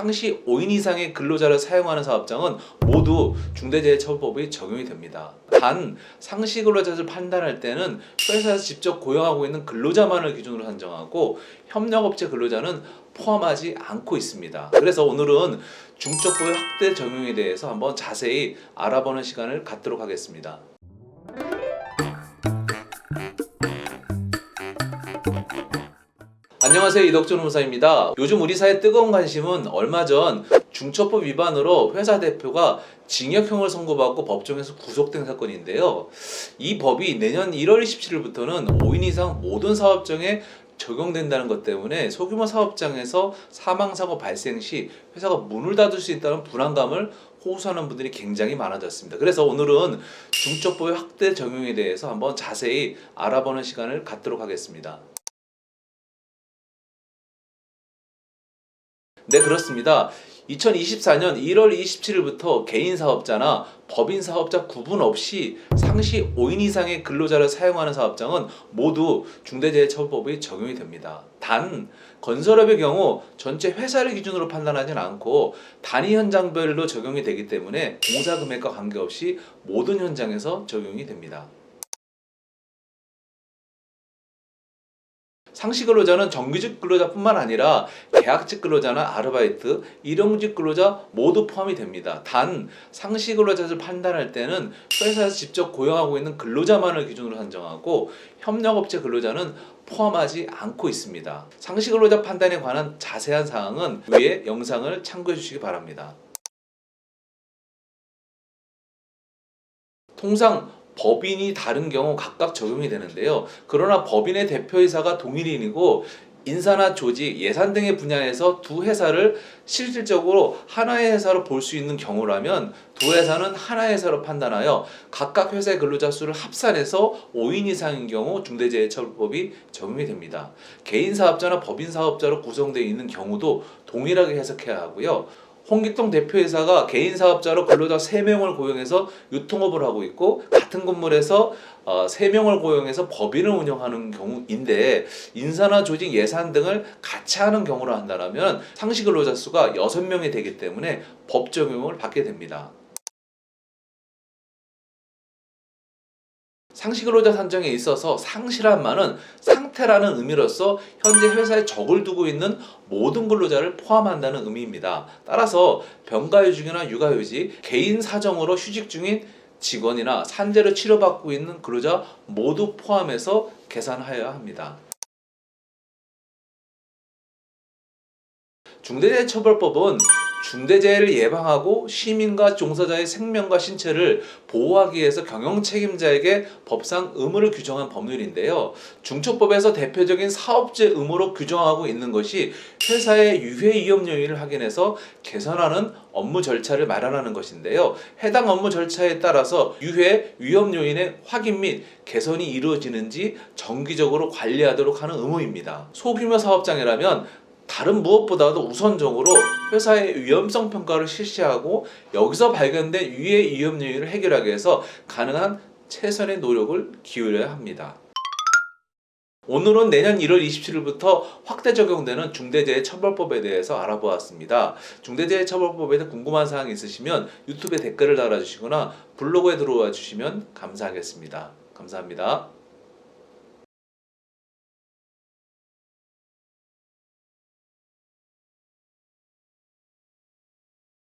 상시 5인 이상의 근로자를 사용하는 사업장은 모두 중대재해처벌법이 적용이 됩니다. 단 상시 근로자를 판단할 때는 회사에서 직접 고용하고 있는 근로자만을 기준으로 산정하고 협력업체 근로자는 포함하지 않고 있습니다. 그래서 오늘은 중첩법의 확대 적용에 대해서 한번 자세히 알아보는 시간을 갖도록 하겠습니다. 안녕하세요 이덕준 홍사입니다. 요즘 우리 사회 뜨거운 관심은 얼마 전 중첩법 위반으로 회사 대표가 징역형을 선고받고 법정에서 구속된 사건인데요. 이 법이 내년 1월 27일부터는 5인 이상 모든 사업장에 적용된다는 것 때문에 소규모 사업장에서 사망사고 발생 시 회사가 문을 닫을 수 있다는 불안감을 호소하는 분들이 굉장히 많아졌습니다. 그래서 오늘은 중첩법의 확대 적용에 대해서 한번 자세히 알아보는 시간을 갖도록 하겠습니다. 네, 그렇습니다. 2024년 1월 27일부터 개인 사업자나 법인 사업자 구분 없이 상시 5인 이상의 근로자를 사용하는 사업장은 모두 중대재해처벌법이 적용이 됩니다. 단 건설업의 경우 전체 회사를 기준으로 판단하지는 않고 단위 현장별로 적용이 되기 때문에 공사 금액과 관계없이 모든 현장에서 적용이 됩니다. 상시 근로자는 정규직 근로자뿐만 아니라 계약직 근로자나 아르바이트, 일용직 근로자 모두 포함이 됩니다. 단 상시 근로자를 판단할 때는 회사에서 직접 고용하고 있는 근로자만을 기준으로 산정하고 협력업체 근로자는 포함하지 않고 있습니다. 상시 근로자 판단에 관한 자세한 사항은 위에 영상을 참고해 주시기 바랍니다. 통상 법인이 다른 경우 각각 적용이 되는데요. 그러나 법인의 대표이사가 동일인이고 인사나 조직, 예산 등의 분야에서 두 회사를 실질적으로 하나의 회사로 볼 수 있는 경우라면 두 회사는 하나의 회사로 판단하여 각각 회사의 근로자 수를 합산해서 5인 이상인 경우 중대재해처벌법이 적용이 됩니다. 개인 사업자나 법인 사업자로 구성되어 있는 경우도 동일하게 해석해야 하고요. 홍기통 대표이사가 개인 사업자로 근로자 3명을 고용해서 유통업을 하고 있고 같은 건물에서 어, 3명을 고용해서 법인을 운영하는 경우인데 인사나 조직 예산 등을 같이 하는 경우로 한다면 상시 근로자 수가 6명이 되기 때문에 법 적용을 받게 됩니다. 상시 근로자 산정에 있어서 상시란 말은 상태라는 의미로서 현재 회사에 적을 두고 있는 모든 근로자를 포함한다는 의미입니다. 따라서 병가휴직이나 육아휴직, 개인 사정으로 휴직 중인 직원이나 산재를 치료받고 있는 근로자 모두 포함해서 계산하여야 합니다. 중대재해처벌법은 중대재해를 예방하고 시민과 종사자의 생명과 신체를 보호하기 위해서 경영 책임자에게 법상 의무를 규정한 법률인데요. 중초법에서 대표적인 사업제 의무로 규정하고 있는 것이 회사의 유해 위험 요인을 확인해서 개선하는 업무 절차를 마련하는 것인데요. 해당 업무 절차에 따라서 유해 위험 요인의 확인 및 개선이 이루어지는지 정기적으로 관리하도록 하는 의무입니다. 소규모 사업장이라면 다른 무엇보다도 우선적으로 회사의 위험성 평가를 실시하고 여기서 발견된 유해 위험 요인을 해결하기 위해서 가능한 최선의 노력을 기울여야 합니다. 오늘은 내년 1월 27일부터 확대 적용되는 중대재해처벌법에 대해서 알아보았습니다. 중대재해처벌법에 대해 궁금한 사항이 있으시면 유튜브에 댓글을 달아주시거나 블로그에 들어와 주시면 감사하겠습니다. 감사합니다.